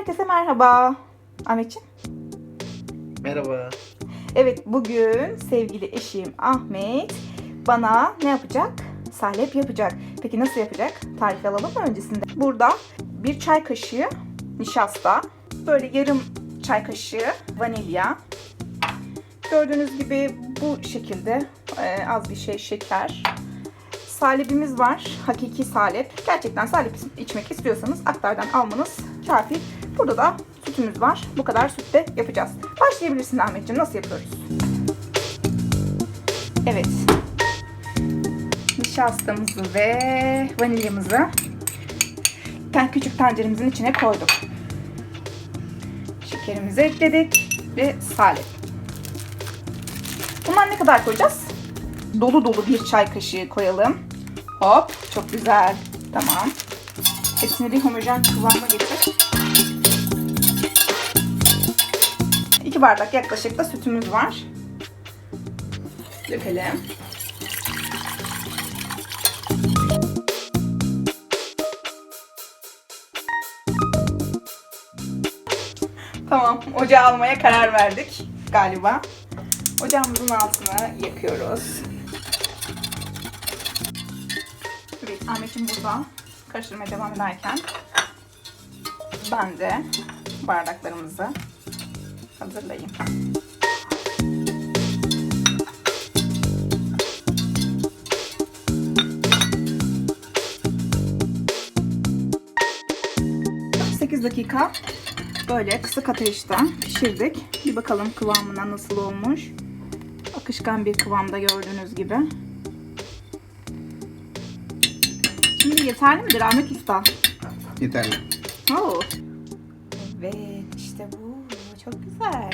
Herkese merhaba. Ahmetciğim. Merhaba. Evet bugün sevgili eşim Ahmet bana ne yapacak? Salep yapacak. Peki nasıl yapacak? Tarif alalım mı öncesinde? Burada bir çay kaşığı nişasta, böyle yarım çay kaşığı vanilya. Gördüğünüz gibi bu şekilde e, az bir şey şeker. Salepimiz var. Hakiki salep. Gerçekten salep içmek istiyorsanız aktardan almanız kafi. Burada da sütümüz var. Bu kadar sütte yapacağız. Başlayabilirsin Ahmetciğim. Nasıl yapıyoruz? Evet. Nişastamızı ve vanilyamızı küçük tenceremizin içine koyduk. Şekerimizi ekledik ve salep. Bundan ne kadar koyacağız? Dolu dolu bir çay kaşığı koyalım. Hop, çok güzel. Tamam. Hepsini bir homojen kıvama getir. 2 bardak yaklaşık da sütümüz var. Dökelim. Tamam, ocağı almaya karar verdik galiba. Ocağımızın altını yakıyoruz. Evet, Ahmet'im burada karıştırmaya devam ederken ben de bardaklarımızı hazırlayayım. ...8 dakika böyle kısık ateşte pişirdik. Bir bakalım kıvamına nasıl olmuş. Akışkan bir kıvamda gördüğünüz gibi. Şimdi yeterli midir Ahmet Usta? Yeterli. Oo. Evet işte bu. Çok güzel.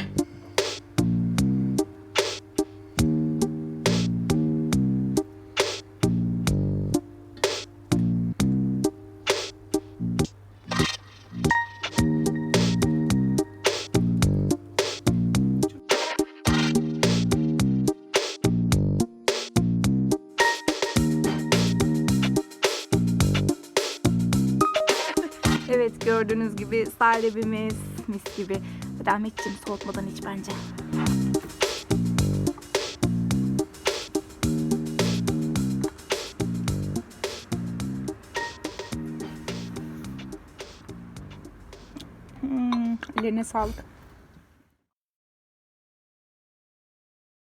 Evet gördüğünüz gibi salebimiz mis gibi. Hadi Ahmetciğim soğutmadan iç bence. Hmm, ellerine sağlık.